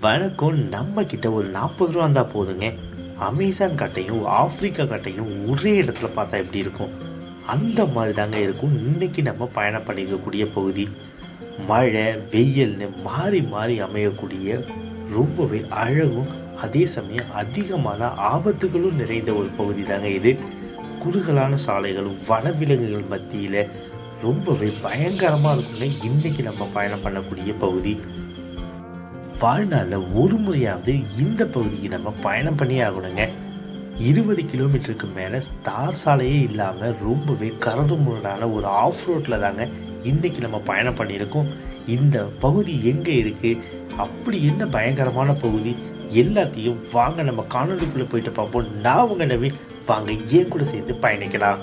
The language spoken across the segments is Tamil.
வணக்கம் நம்ம கிட்ட ஒரு நாற்பது ரூபா இருந்தால் போதுங்க. அமேசான் கட்டையும் ஆப்பிரிக்கா கட்டையும் ஒரே இடத்துல பார்த்தா எப்படி இருக்கும்? அந்த மாதிரி தாங்க இருக்கும் இன்னைக்கு நம்ம பயணம் பண்ணிக்கக்கூடிய பகுதி. மழை வெயில்னு மாறி மாறி அமையக்கூடிய ரொம்பவே அழகும் அதே சமயம் அதிகமான ஆபத்துகளும் நிறைந்த ஒரு பகுதி தாங்க இது. குறுகலான சாலைகளும் வனவிலங்குகள் மத்தியில் ரொம்பவே பயங்கரமாக இருக்குங்க இன்றைக்கி நம்ம பயணம் பண்ணக்கூடிய பகுதி. வாழ்நாளில் ஒரு முறையாவது இந்த பகுதிக்கு நம்ம பயணம் பண்ணி ஆகணுங்க. இருபது கிலோமீட்டருக்கு மேலே ஸ்டார் சாலையே இல்லாமல் ரொம்பவே கரடு முரடான ஒரு ஆஃப் ரோட்டில் தாங்க இன்றைக்கி நம்ம பயணம் பண்ணியிருக்கோம். இந்த பகுதி எங்கே இருக்குது அப்படி என்ன பயங்கரமான பகுதி? எல்லாத்தையும் வாங்க நம்ம காணொலிக்குள்ளே போயிட்டு பார்ப்போம். நான் உங்கள் நவீன். வாங்க ஏன் கூட சேர்ந்து பயணிக்கலாம்.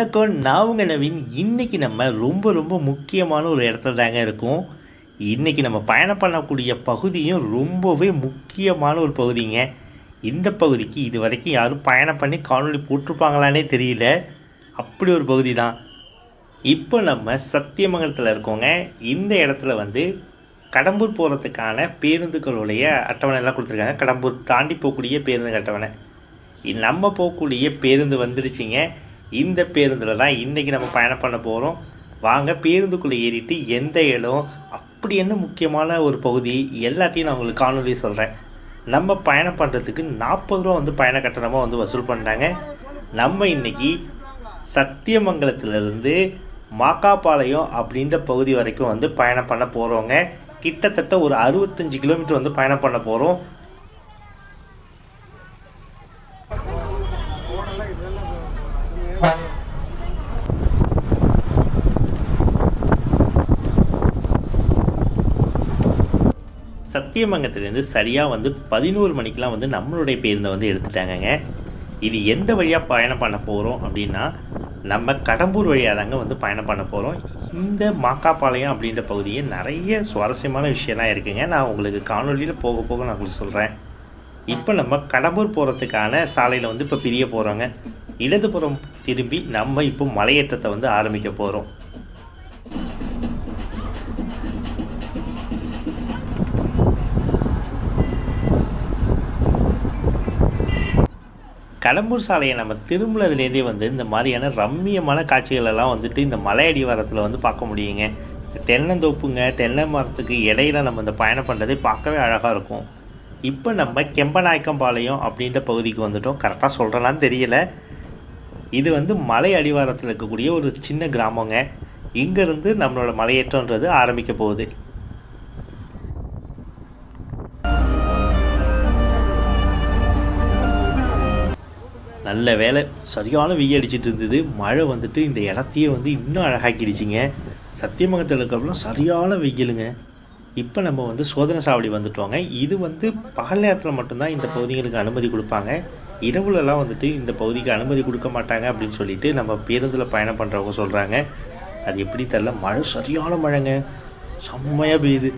வணக்கம் நான் உங்கள் நவீன். இன்றைக்கி நம்ம ரொம்ப ரொம்ப முக்கியமான ஒரு இடத்துல தாங்க இருக்கும். இன்றைக்கி நம்ம பயணம் பண்ணக்கூடிய பகுதியும் ரொம்பவே முக்கியமான ஒரு பகுதிங்க. இந்த பகுதிக்கு இது வரைக்கும் யாரும் பயணம் பண்ணி காணொளி போட்டிருப்பாங்களானே தெரியல. அப்படி ஒரு பகுதி தான். இப்போ நம்ம சத்தியமங்கலத்தில் இருக்கோங்க. இந்த இடத்துல வந்து கடம்பூர் போகிறதுக்கான பேருந்துகளுடைய அட்டவணை எல்லாம் கொடுத்துருக்காங்க. கடம்பூர் தாண்டி போகக்கூடிய பேருந்து அட்டவணை. நம்ம போகக்கூடிய பேருந்து வந்துருச்சுங்க. இந்த பேருந்தில் தான் இன்றைக்கி நம்ம பயணம் பண்ண போகிறோம் வாங்க பேருந்துக்குள்ளே ஏறிட்டு எந்த இடம் அப்படி என்ன முக்கியமான ஒரு பகுதி எல்லாத்தையும் நான் உங்களுக்கு காணொலி சொல்கிறேன் நம்ம பயணம் பண்ணுறதுக்கு நாற்பது ரூபா வந்து பயண கட்டணமாக வந்து வசூல் பண்ணுறாங்க நம்ம இன்னைக்கு சத்தியமங்கலத்திலிருந்து மாக்காப்பாளையம் அப்படின்ற பகுதி வரைக்கும் வந்து பயணம் பண்ண போகிறோங்க கிட்டத்தட்ட ஒரு அறுபத்தஞ்சு கிலோமீட்டர் வந்து பயணம் பண்ண போகிறோம் சத்தியமங்கத்துலேருந்து சரியாக வந்து பதினோரு மணிக்கெலாம் வந்து நம்மளுடைய பேருந்தை வந்து எடுத்துட்டாங்கங்க. இது எந்த வழியாக பயணம் பண்ண போகிறோம் அப்படின்னா நம்ம கடம்பூர் வழியாக தாங்க வந்து பயணம் பண்ண போகிறோம் இந்த மாக்காப்பாளையம் அப்படின்ற பகுதியில் நிறைய சுவாரஸ்யமான விஷயம்லாம் இருக்குங்க. நான் உங்களுக்கு காணொலியில் போக போக நான் உங்களுக்கு சொல்கிறேன் இப்போ நம்ம கடம்பூர் போகிறதுக்கான சாலையில் வந்து இப்போ பிரிய போகிறோங்க இடதுபுறம் திரும்பி நம்ம இப்போ மலையேற்றத்தை வந்து ஆரம்பிக்க போகிறோம் கடம்பூர் சாலையை நம்ம திரும்புனதுலேருந்தே வந்து இந்த மாதிரியான ரம்மியமான காட்சிகள் எல்லாம் வந்துட்டு இந்த மலை அடிவாரத்தில் வந்து பார்க்க முடியுங்க. தென்னந்தோப்புங்க தென்னை மரத்துக்கு இடையில நம்ம இந்த பயணம் பண்ணுறதே பார்க்கவே அழகாக இருக்கும். இப்போ நம்ம கெம்பநாயக்கம்பாளையம் அப்படின்ற பகுதிக்கு வந்துட்டோம். கரெக்டாக சொல்கிறேனான்னு தெரியல. இது வந்து மலை அடிவாரத்தில் இருக்கக்கூடிய ஒரு சின்ன கிராமங்க. இங்கேருந்து நம்மளோட மலையேற்றம்ன்றது ஆரம்பிக்க போகுது. நல்ல வேலை. சரியான வெயில் அடிச்சிட்டு இருந்தது. மழை வந்துட்டு இந்த இடத்தையே வந்து இன்னும் அழகாக்கிடுச்சிங்க. சத்தியமங்கத்தில் இருக்கிறப்பலாம் சரியான வெயிலுங்க. இப்போ நம்ம வந்து சோதனை சாவடி வந்துட்டோங்க. இது வந்து பகல் நேரத்தில் மட்டும்தான் இந்த பகுதிகளுக்கு அனுமதி கொடுப்பாங்க. இரவுலலாம் வந்துட்டு இந்த பகுதிக்கு அனுமதி கொடுக்க மாட்டாங்க அப்படின்னு சொல்லிட்டு நம்ம பேருந்தில் பயணம் பண்ணுறவங்க சொல்கிறாங்க அது எப்படி தெரில மழை சரியான மழைங்க. செம்மையாக பெய்யுது.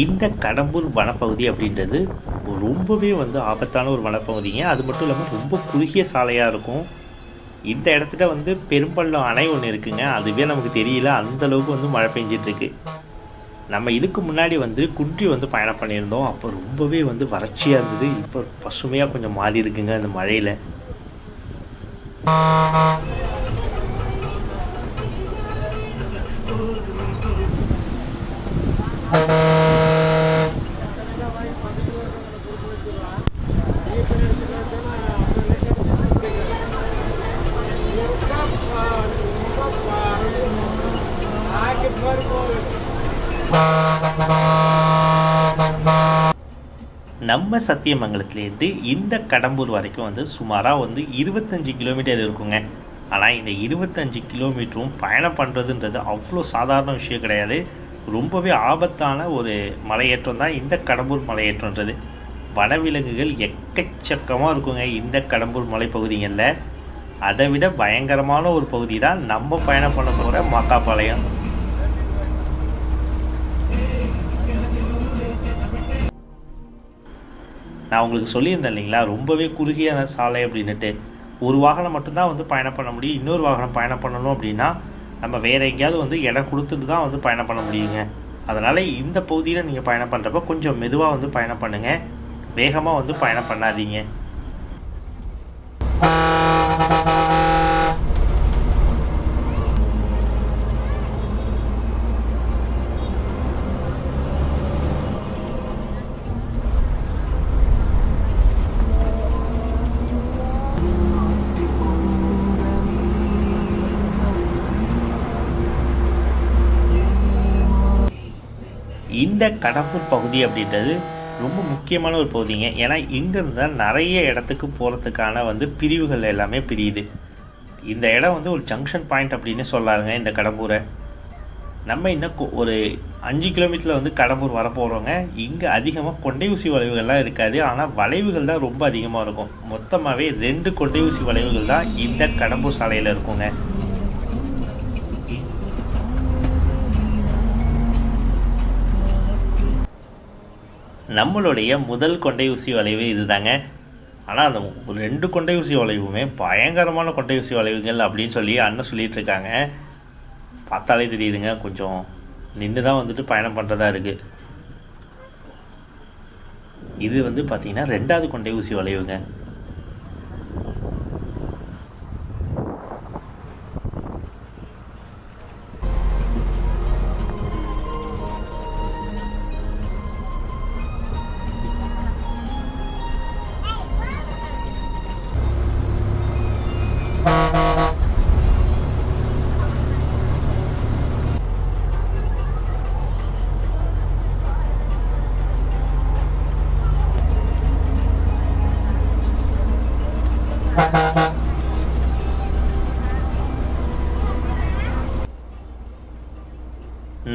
இந்த கடம்பூர் வனப்பகுதி அப்படின்றது ரொம்பவே வந்து ஆபத்தான ஒரு வனப்பகுதிங்க. அது மட்டும் இல்லாமல் ரொம்ப குறுகிய சாலையாக இருக்கும். இந்த இடத்துல வந்து பெரும்பள்ளம் அணை ஒன்று இருக்குங்க. அதுவே நமக்கு தெரியல. அந்த அளவுக்கு வந்து மழை பெஞ்சிட்ருக்கு. நம்ம இதுக்கு முன்னாடி வந்து குன்றி வந்து பயணம் பண்ணியிருந்தோம். அப்போ ரொம்பவே வந்து வறட்சியாக இருந்தது. இப்போ பசுமையாக கொஞ்சம் மாறி இருக்குங்க அந்த மழையில். நம்ம சத்தியமங்கலத்துலேருந்து இந்த கடம்பூர் வரைக்கும் வந்து சுமாராக வந்து இருபத்தஞ்சி கிலோமீட்டர் இருக்குங்க. ஆனால் இந்த இருபத்தஞ்சி கிலோமீட்டரும் பயணம் பண்ணுறதுன்றது அவ்வளோ சாதாரண விஷயம் கிடையாது. ரொம்பவே ஆபத்தான ஒரு மலையேற்றம் தான் இந்த கடம்பூர் மலையேற்றம்ன்றது. வனவிலங்குகள் எக்கச்சக்கமாக இருக்குங்க இந்த கடம்பூர் மலைப்பகுதிகளில். அதை விட பயங்கரமான ஒரு பகுதி தான் நம்ம பயணம் பண்ண போகிற மாக்காப்பாளையம். நான் உங்களுக்கு சொல்லியிருந்தேன் இல்லைங்களா? ரொம்பவே குறுகியான சாலை அப்படின்னுட்டு. ஒரு வாகனம் மட்டும்தான் வந்து பயணம் பண்ண முடியும். இன்னொரு வாகனம் பயணம் பண்ணணும் அப்படின்னா நம்ம வேறு எங்கேயாவது வந்து இடம் கொடுத்துட்டு தான் வந்து பயணம் பண்ண முடியுங்க. அதனால் இந்த பகுதியில் நீங்கள் பயணம் பண்ணுறப்ப கொஞ்சம் மெதுவாக வந்து பயணம் பண்ணுங்கள் வேகமாக வந்து பயணம் பண்ணாதீங்க. இந்த கடம்பூர் பகுதி அப்படின்றது ரொம்ப முக்கியமான ஒரு பகுதிங்க. ஏன்னா இங்கேருந்து தான் நிறைய இடத்துக்கு போகிறதுக்கான வந்து பிரிவுகள் எல்லாமே பிரியுது. இந்த இடம் வந்து ஒரு ஜங்ஷன் பாயிண்ட் அப்படின்னு சொல்லாருங்க இந்த கடம்பூரை. நம்ம இன்னும் கொ- ஒரு அஞ்சு கிலோமீட்டரில் வந்து கடம்பூர் வர போகிறோங்க இங்கே அதிகமாக கொண்டை ஊசி வளைவுகள்லாம் இருக்காது. ஆனால் வளைவுகள் தான் ரொம்ப அதிகமாக இருக்கும். மொத்தமாகவே ரெண்டு கொண்டை ஊசி வளைவுகள் தான் இந்த கடம்பூர் சாலையில் இருக்குங்க. நம்மளுடைய முதல் கொண்டை ஊசி வளைவு இதுதாங்க. ஆனால் அந்த ஒரு ரெண்டு கொண்டை ஊசி வளைவுமே பயங்கரமான கொண்டை ஊசி வளைவுகள் அப்படின்னு சொல்லி அண்ணன் சொல்லிகிட்டு இருக்காங்க. பார்த்தாலே தெரியுதுங்க. கொஞ்சம் நின்று தான் வந்துட்டு பயணம் பண்ணுறதா இருக்குது இது வந்து பார்த்திங்கன்னா ரெண்டாவது கொண்டை ஊசி வளைவுங்க.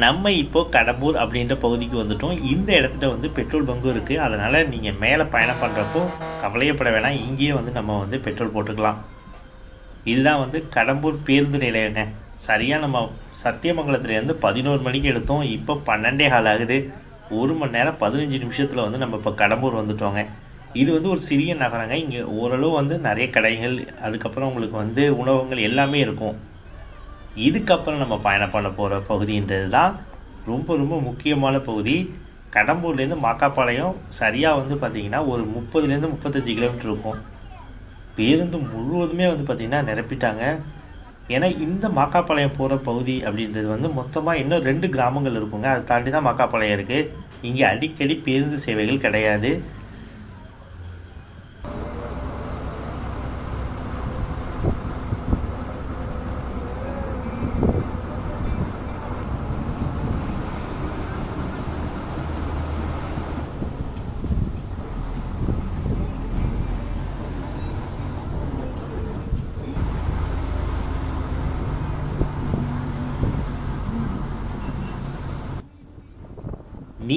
நம்ம இப்போது கடம்பூர் அப்படின்ற பகுதிக்கு வந்துட்டோம். இந்த இடத்துல வந்து பெட்ரோல் பங்கும் இருக்குது அதனால் நீங்கள் மேலே பயணம் பண்ணுறப்போ கவலையப்பட வேணாம். இங்கேயே வந்து நம்ம வந்து பெட்ரோல் போட்டுக்கலாம். இதுதான் வந்து கடம்பூர் பேருந்து நிலையங்க. சரியாக நம்ம சத்தியமங்கலத்துலேருந்து பதினோரு மணிக்கு எடுத்தோம். இப்போ பன்னெண்டே கால் ஆகுது. ஒரு மணி நேரம் பதினஞ்சு நிமிஷத்தில் வந்து நம்ம இப்போ கடம்பூர் வந்துட்டோங்க. இது வந்து ஒரு சிறிய நகரங்க. இங்கே ஓரளவு வந்து நிறைய கடைகள் அதுக்கப்புறம் உங்களுக்கு வந்து உணவகங்கள் எல்லாமே இருக்கும். இதுக்கப்புறம் நம்ம பயணம் பண்ண போகிற பகுதின்றது தான் ரொம்ப ரொம்ப முக்கியமான பகுதி. கடம்பூர்லேருந்து மாக்காப்பாளையம் சரியாக வந்து பார்த்திங்கன்னா ஒரு முப்பதுலேருந்து முப்பத்தஞ்சு கிலோமீட்டர் இருக்கும். பேருந்து முழுவதுமே வந்து பார்த்திங்கன்னா நிரப்பிட்டாங்க. ஏன்னா இந்த மாக்காப்பாளையம் போகிற பகுதி அப்படின்றது வந்து மொத்தமாக இன்னும் ரெண்டு கிராமங்கள் இருக்குங்க. அதை தாண்டி தான் மாக்காப்பாளையம் இருக்குது இங்கே அடிக்கடி பேருந்து சேவைகள் கிடையாது.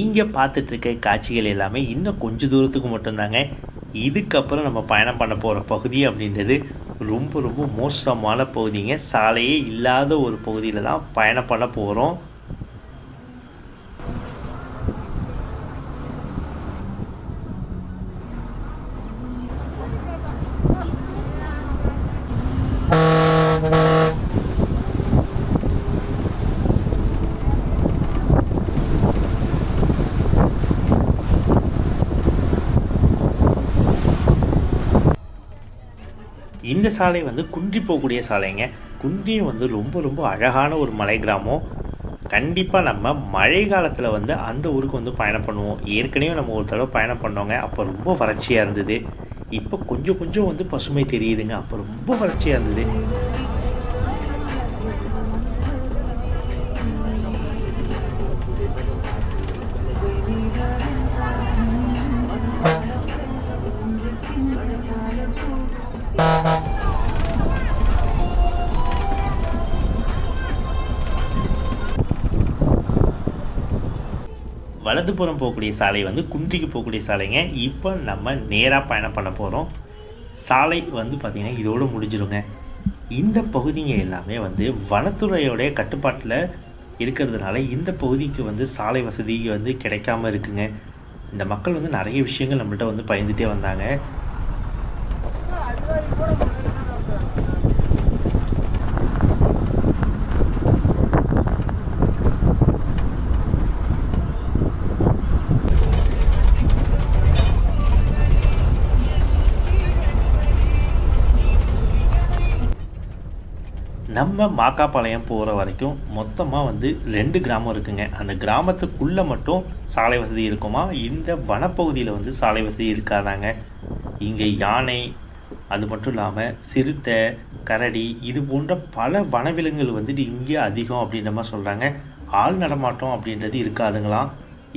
நீங்கள் பார்த்துட்ருக்க காட்சிகள் எல்லாமே இன்னும் கொஞ்சம் தூரத்துக்கு மட்டும்தாங்க. இதுக்கப்புறம் நம்ம பயணம் பண்ண போகிற பகுதி அப்படின்றது ரொம்ப ரொம்ப மோசமான பகுதிங்க. சாலையே இல்லாத ஒரு பகுதியில் தான் பயணம் பண்ண போகிறோம் இந்த சாலை வந்து குன்றி போகக்கூடிய சாலைங்க. குன்றியும் வந்து ரொம்ப ரொம்ப அழகான ஒரு மலை கிராமம். கண்டிப்பாக நம்ம மழை காலத்தில் வந்து அந்த ஊருக்கு வந்து பயணம் பண்ணுவோம். ஏற்கனவே நம்ம ஒரு தடவை பயணம் பண்ணோங்க. அப்போ ரொம்ப வறட்சியாக இருந்தது. இப்போ கொஞ்சம் கொஞ்சம் வந்து பசுமை தெரியுதுங்க. அப்போ ரொம்ப வறட்சியாக இருந்தது. வலதுபுறம் போகக்கூடிய சாலை வந்து குன்றிக்கு போகக்கூடிய சாலைங்க. இப்போ நம்ம நேராக பயணம் பண்ண போகிறோம் சாலை வந்து பார்த்திங்கன்னா இதோடு முடிஞ்சிடுங்க இந்த பகுதிங்க எல்லாமே வந்து வனத்துறையோடைய கட்டுப்பாட்டில் இருக்கிறதுனால இந்த பகுதிக்கு வந்து சாலை வசதி வந்து கிடைக்காம இருக்குங்க. இந்த மக்கள் வந்து நிறைய விஷயங்கள் நம்மள்ட்ட வந்து பயந்துகிட்டே வந்தாங்க. நம்ம மாக்காப்பாளையம் போகிற வரைக்கும் மொத்தமாக வந்து ரெண்டு கிராமம் இருக்குங்க. அந்த கிராமத்துக்குள்ளே மட்டும் சாலை வசதி இருக்குமா? இந்த வனப்பகுதியில் வந்து சாலை வசதி இருக்காதாங்க. இங்கே யானை அது மட்டும் இல்லாமல் சிறுத்தை கரடி இது போன்ற பல வனவிலங்குகள் வந்துட்டு இங்கே அதிகம் அப்படின்ற மாதிரி சொல்கிறாங்க ஆள் நடமாட்டம் அப்படின்றது இருக்காதுங்களாம்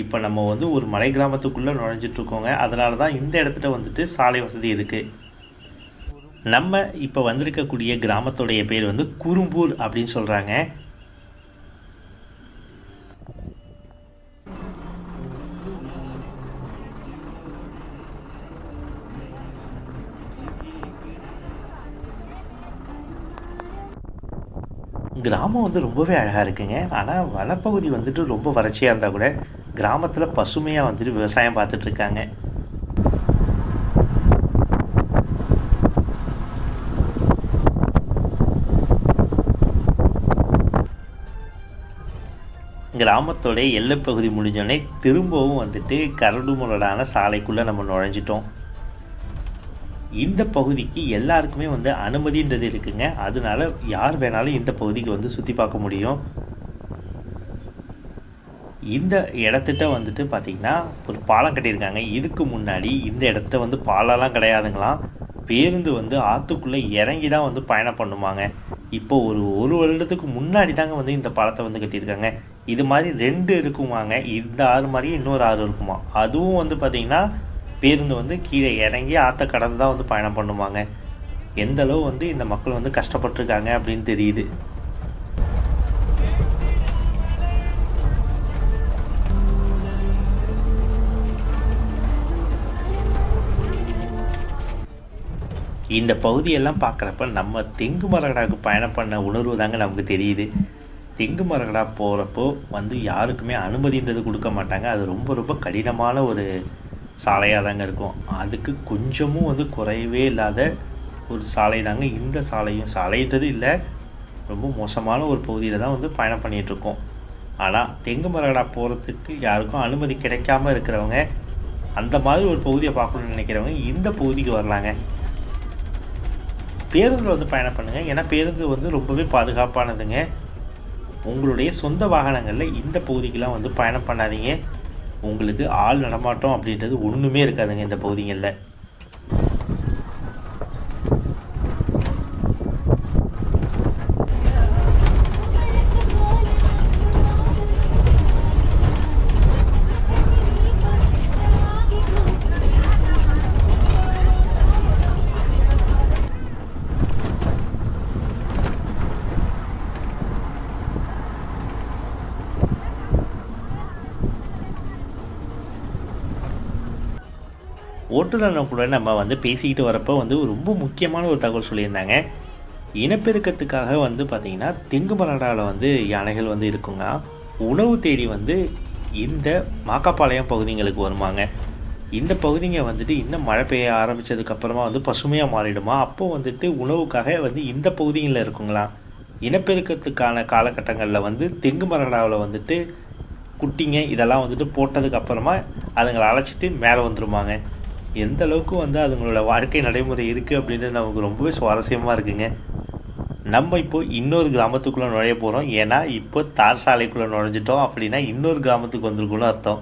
இப்போ நம்ம வந்து ஒரு மலை கிராமத்துக்குள்ளே நுழைஞ்சிட்ருக்கோங்க அதனால தான் இந்த இடத்துல வந்துட்டு சாலை வசதி இருக்குது நம்ம இப்போ வந்திருக்கக்கூடிய கிராமத்துடைய பேர் வந்து குறும்பூர் அப்படின்னு சொல்கிறாங்க கிராமம் வந்து ரொம்பவே அழகாக இருக்குங்க. ஆனால் வனப்பகுதி வந்துட்டு ரொம்ப வறட்சியாக இருந்தால் கூட கிராமத்தில் பசுமையாக வந்துட்டு விவசாயம் பார்த்துட்ருக்காங்க கிராமத்தோடைய எல்லைப்பகுதி முடிஞ்சோடனே திரும்பவும் வந்துட்டு கரடுமுரடான சாலைக்குள்ளே நம்ம நுழைஞ்சிட்டோம். இந்த பகுதிக்கு எல்லாருக்குமே வந்து அனுமதின்றது இருக்குங்க. அதனால யார் வேணாலும் இந்த பகுதிக்கு வந்து சுற்றி பார்க்க முடியும். இந்த இடத்திட்ட வந்துட்டு பார்த்திங்கன்னா ஒரு பாலம் கட்டியிருக்காங்க. இதுக்கு முன்னாடி இந்த இடத்துல வந்து பாலம்லாம் கிடையாதுங்களாம். பேருந்து வந்து ஆற்றுக்குள்ளே இறங்கி தான் வந்து பயணம் பண்ணுவாங்க இப்போ ஒரு ஒரு வருடத்துக்கு முன்னாடி தாங்க வந்து இந்த பாலத்தை வந்து கட்டியிருக்காங்க. இது மாதிரி ரெண்டு இருக்குமாங்க. இந்த ஆறு மாதிரியே இன்னொரு ஆறு இருக்குமா. அதுவும் வந்து பார்த்திங்கன்னா பேருந்து வந்து கீழே இறங்கி ஆற்ற கடந்து தான் வந்து பயணம் பண்ணுவாங்க எந்த அளவு வந்து இந்த மக்கள் வந்து கஷ்டப்பட்டிருக்காங்க அப்படின்னு தெரியுது. இந்த பகுதியெல்லாம் பார்க்குறப்ப நம்ம தெங்கு மரகடாவுக்கு பயணம் பண்ண உணர்வு தாங்க நமக்கு தெரியுது. தெங்கு மரகடா போகிறப்போ வந்து யாருக்குமே அனுமதின்றது கொடுக்க மாட்டாங்க. அது ரொம்ப ரொம்ப கடினமான ஒரு சாலையாக தாங்க இருக்கும். அதுக்கு கொஞ்சமும் வந்து குறையவே இல்லாத ஒரு சாலை தாங்க இந்த சாலையும். சாலைன்றது இல்லை ரொம்ப மோசமான ஒரு பகுதியில் தான் வந்து பயணம் பண்ணிகிட்ருக்கோம் ஆனால் தெங்கு மரகடா போகிறதுக்கு யாருக்கும் அனுமதி கிடைக்காம இருக்கிறவங்க அந்த மாதிரி ஒரு பகுதியை பார்க்கணுன்னு நினைக்கிறவங்க இந்த பகுதிக்கு வரலாங்க. பேருந்தில் வந்து பயணம் பண்ணுங்கள் ஏன்னா பேருந்து வந்து ரொம்பவே பாதுகாப்பானதுங்க. உங்களுடைய சொந்த வாகனங்களில் இந்த பகுதிக்கெலாம் வந்து பயணம் பண்ணாதீங்க. உங்களுக்கு ஆள் நடமாட்டம் அப்படின்றது ஒன்றுமே இருக்காதுங்க இந்த பகுதிகளில். ஓட்டுநர் கூட நம்ம வந்து பேசிக்கிட்டு வரப்போ வந்து ரொம்ப முக்கியமான ஒரு தகவல் சொல்லியிருந்தாங்க. இனப்பெருக்கத்துக்காக வந்து பார்த்திங்கன்னா தெங்கு மரடாவில் வந்து யானைகள் வந்து இருக்குங்க. உணவு தேடி வந்து இந்த மாக்காப்பாளையம் பகுதிங்களுக்கு வருவாங்க இந்த பகுதிங்க வந்துட்டு இன்னும் மழை பெய்ய ஆரம்பித்ததுக்கப்புறமா வந்து பசுமையாக மாறிடுமா? அப்போ வந்துட்டு உணவுக்காக வந்து இந்த பகுதிகளில் இருக்குங்களா? இனப்பெருக்கத்துக்கான காலகட்டங்களில் வந்து தெங்கு மரடாவில் வந்துட்டு குட்டிங்க இதெல்லாம் வந்துட்டு போட்டதுக்கப்புறமா அதுங்களை அழைச்சிட்டு மேலே வந்துருமாங்க. எந்த அளவுக்கு வந்து அதுங்களோட வாழ்க்கை நடைமுறை இருக்குது அப்படின்றது நமக்கு ரொம்பவே சுவாரஸ்யமாக இருக்குங்க. நம்ம இப்போ இன்னொரு கிராமத்துக்குள்ளே நுழைய போகிறோம் ஏன்னா இப்போ தார் சாலைக்குள்ளே நுழைஞ்சிட்டோம் அப்படின்னா இன்னொரு கிராமத்துக்கு வந்திருக்குன்னு அர்த்தம்.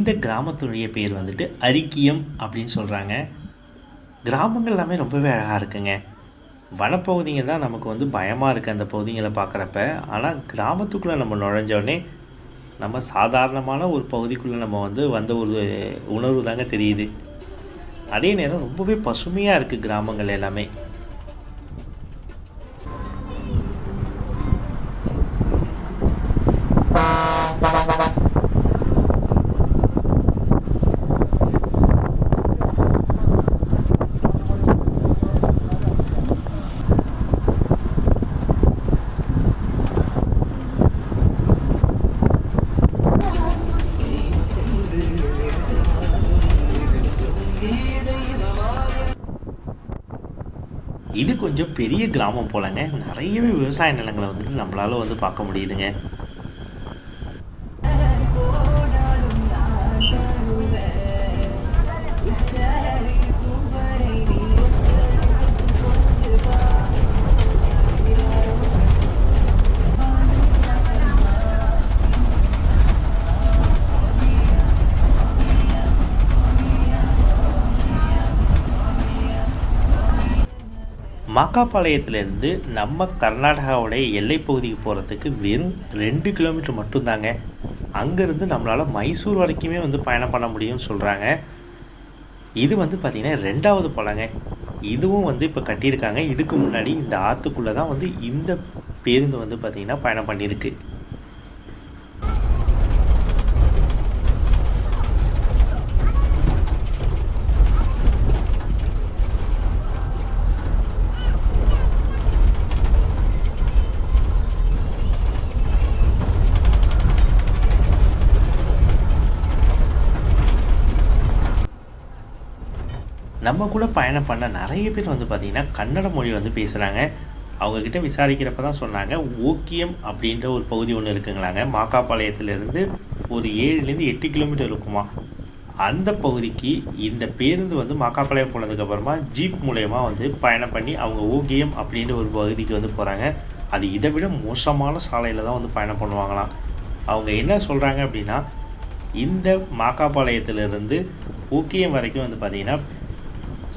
இந்த கிராமத்தினுடைய பேர் வந்துட்டு அரிக்கியம் அப்படின்னு சொல்கிறாங்க கிராமங்கள் எல்லாமே ரொம்பவே அழகாக இருக்குங்க. வனப்பகுதிங்க தான் நமக்கு வந்து பயமாக இருக்குது அந்த பகுதிங்களை பார்க்குறப்ப ஆனால் கிராமத்துக்குள்ளே நம்ம நுழைஞ்சோடனே நம்ம சாதாரணமான ஒரு பகுதிக்குள்ளே நம்ம வந்து வந்த ஒரு உணர்வு தாங்க தெரியுது. அதே நேரம் ரொம்பவே பசுமையாக இருக்குது கிராமங்கள் எல்லாமே. இது கொஞ்சம் பெரிய கிராமம் போலங்க. நிறையவே விவசாய நிலங்களை வந்துட்டு நம்மளால வந்து பார்க்க முடியுதுங்க. மாக்காப்பாளையத்துலேருந்து நம்ம கர்நாடகாவுடைய எல்லை பகுதிக்கு போகிறதுக்கு வெறும் ரெண்டு கிலோமீட்டர் மட்டும்தாங்க. அங்கேருந்து நம்மளால் மைசூர் வரைக்குமே வந்து பயணம் பண்ண முடியும்னு சொல்கிறாங்க இது வந்து பார்த்திங்கன்னா ரெண்டாவது பழங்க இதுவும் வந்து இப்போ கட்டியிருக்காங்க. இதுக்கு முன்னாடி இந்த ஆற்றுக்குள்ளே தான் வந்து இந்த பேருந்து வந்து பார்த்திங்கன்னா பயணம் பண்ணியிருக்கு. நம்ம கூட பயணம் பண்ண நிறைய பேர் வந்து பார்த்திங்கன்னா கன்னட மொழி வந்து பேசுகிறாங்க அவங்கக்கிட்ட விசாரிக்கிறப்ப தான் சொன்னாங்க ஓக்கியம் அப்படின்ற ஒரு பகுதி ஒன்று இருக்குங்களாங்க. மாக்காப்பாளையத்துலேருந்து ஒரு ஏழுலேருந்து எட்டு கிலோமீட்டர் இருக்குமா? அந்த பகுதிக்கு இந்த பேருந்து வந்து மாக்காப்பாளையம் போனதுக்கப்புறமா ஜீப் மூலயமா வந்து பயணம் பண்ணி அவங்க ஓக்கியம் அப்படின்ற ஒரு பகுதிக்கு வந்து போகிறாங்க அது இதை விட மோசமான சாலையில் தான் வந்து பயணம் பண்ணுவாங்களாம். அவங்க என்ன சொல்கிறாங்க அப்படின்னா இந்த மாக்காப்பாளையத்திலிருந்து ஊக்கியம் வரைக்கும் வந்து பார்த்திங்கன்னா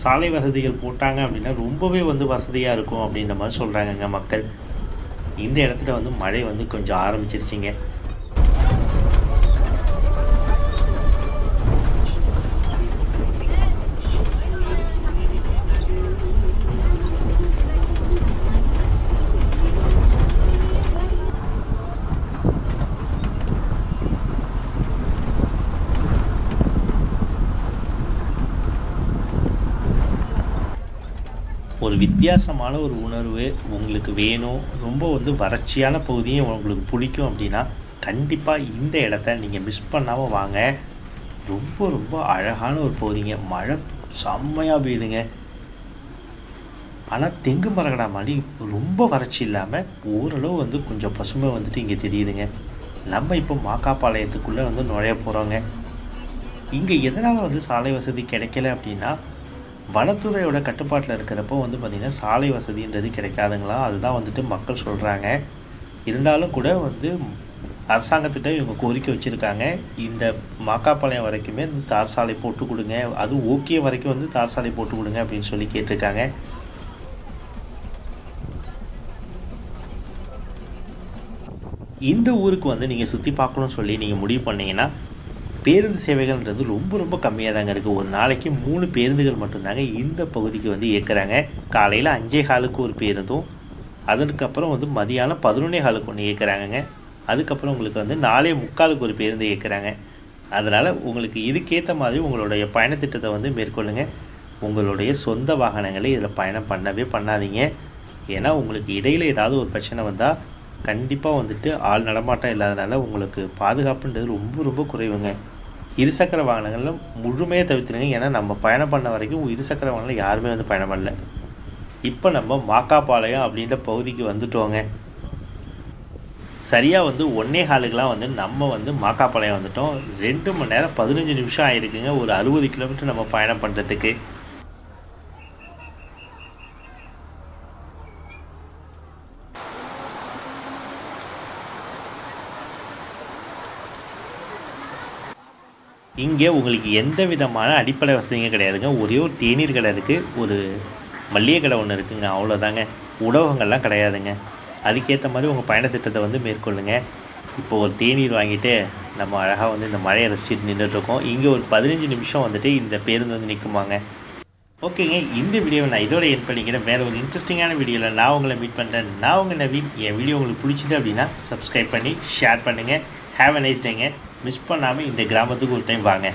சாலை வசதிகள் போட்டாங்க அப்படின்னா ரொம்பவே வந்து வசதியாக இருக்கும் அப்படின்ற மாதிரி சொல்கிறாங்கங்க மக்கள். இந்த இடத்துல வந்து மழை வந்து கொஞ்சம் ஆரம்பிச்சிருச்சிங்க. வித்தியாசமான ஒரு உணர்வு உங்களுக்கு வேணும். ரொம்ப வந்து வறட்சியான பகுதியும் உங்களுக்கு பிடிக்கும் அப்படின்னா கண்டிப்பாக இந்த இடத்த நீங்கள் மிஸ் பண்ணாமல் வாங்க. ரொம்ப ரொம்ப அழகான ஒரு பகுதிங்க. மழை செம்மையாக பெய்யுதுங்க. ஆனால் தெங்கு மரகடா மாதிரி ரொம்ப வறட்சி இல்லாமல் ஓரளவு வந்து கொஞ்சம் பசுமை வந்துட்டு இங்கே தெரியுதுங்க. நம்ம இப்போ மாக்காப்பாளையத்துக்குள்ளே வந்து நுழைய போகிறோங்க இங்கே எதனால் வந்து சாலை வசதி கிடைக்கல அப்படின்னா வனத்துறையோட கட்டுப்பாட்டில் இருக்கிறப்போ வந்து பார்த்திங்கன்னா சாலை வசதின்றது கிடைக்காதுங்களா? அதுதான் வந்துட்டு மக்கள் சொல்கிறாங்க இருந்தாலும் கூட வந்து அரசாங்கத்திட்ட இவங்க கோரிக்கை வச்சுருக்காங்க. இந்த மாக்காப்பாளையம் வரைக்குமே இந்த தார் சாலை போட்டு கொடுங்க. அதுவும் ஓகே வரைக்கும் வந்து தார் சாலை போட்டு கொடுங்க அப்படின்னு சொல்லி கேட்டிருக்காங்க. இந்த ஊருக்கு வந்து நீங்கள் சுற்றி பார்க்கணும்னு சொல்லி நீங்கள் முடிவு பண்ணிங்கன்னா பேருந்து சேவைகள்ன்றது ரொம்ப ரொம்ப கம்மியாக தாங்க இருக்குது ஒரு நாளைக்கு மூணு பேருந்துகள் மட்டும்தாங்க இந்த பகுதிக்கு வந்து இயக்குறாங்க. காலையில் அஞ்சே காலுக்கு ஒரு பேருந்தும் அதற்கப்புறம் வந்து மதியானம் பதினொன்னே காலுக்கு ஒன்று இயக்குறாங்கங்க. அதுக்கப்புறம் உங்களுக்கு வந்து நாலே முக்காலுக்கு ஒரு பேருந்து இயக்குறாங்க. அதனால் உங்களுக்கு இதுக்கேற்ற மாதிரி உங்களுடைய பயணத்திட்டத்தை வந்து மேற்கொள்ளுங்க. உங்களுடைய சொந்த வாகனங்களை இதில் பயணம் பண்ணவே பண்ணாதீங்க. ஏன்னா உங்களுக்கு இடையில் ஏதாவது ஒரு பிரச்சனை வந்தால் கண்டிப்பாக வந்துட்டு ஆள் நடமாட்டம் இல்லாதனால உங்களுக்கு பாதுகாப்புன்றது ரொம்ப ரொம்ப குறைவுங்க. இருசக்கர வாகனங்களில் முழுமையாக தவிர்த்துருங்க. ஏன்னா நம்ம பயணம் பண்ண வரைக்கும் இருசக்கர வாகனம் யாருமே வந்து பயணம் பண்ணல. இப்போ நம்ம மாக்காப்பாளையம் அப்படின்ற பகுதிக்கு வந்துட்டோங்க. சரியாக வந்து ஒன்னே ஹாலுக்கெலாம் வந்து நம்ம வந்து மாக்காப்பாளையம் வந்துட்டோம். ரெண்டு மணி நேரம் பதினஞ்சு நிமிஷம் ஆகிருக்குங்க ஒரு அறுபது கிலோமீட்டர் நம்ம பயணம் பண்ணுறதுக்கு இங்கே உங்களுக்கு எந்த விதமான அடிப்படை வசதிங்க கிடையாதுங்க. ஒரே ஒரு தேநீர் கடை இருக்குது ஒரு மல்லிகை கடை ஒன்று இருக்குங்க. அவ்வளோதாங்க உணவகங்கள்லாம் கிடையாதுங்க. அதுக்கேற்ற மாதிரி உங்கள் பயணத்திட்டத்தை வந்து மேற்கொள்ளுங்க. இப்போ ஒரு தேநீர் வாங்கிட்டு நம்ம அழகாக வந்து இந்த மழையை ரசிச்சுட்டு நின்றுட்டுருக்கோம். இங்கே ஒரு பதினஞ்சு நிமிஷம் வந்துட்டு இந்த பேருந்து வந்து நிற்குமாங்க ஓகேங்க. இந்த வீடியோவை நான் இதோட என் பண்ணிக்கிறேன். வேறு ஒரு இன்ட்ரெஸ்டிங்கான வீடியோவில் நான் உங்களை மீட் பண்ணுறேன் நான் உங்கள் நவீன். என் வீடியோ உங்களுக்கு பிடிச்சிது அப்படின்னா சப்ஸ்கிரைப் பண்ணி ஷேர் பண்ணுங்கள் ஹேவ் அ நைஸ் டேங்க மிஸ் பண்ணாமல் இந்த கிராமத்துக்கு ஒரு டைம் வாங்க.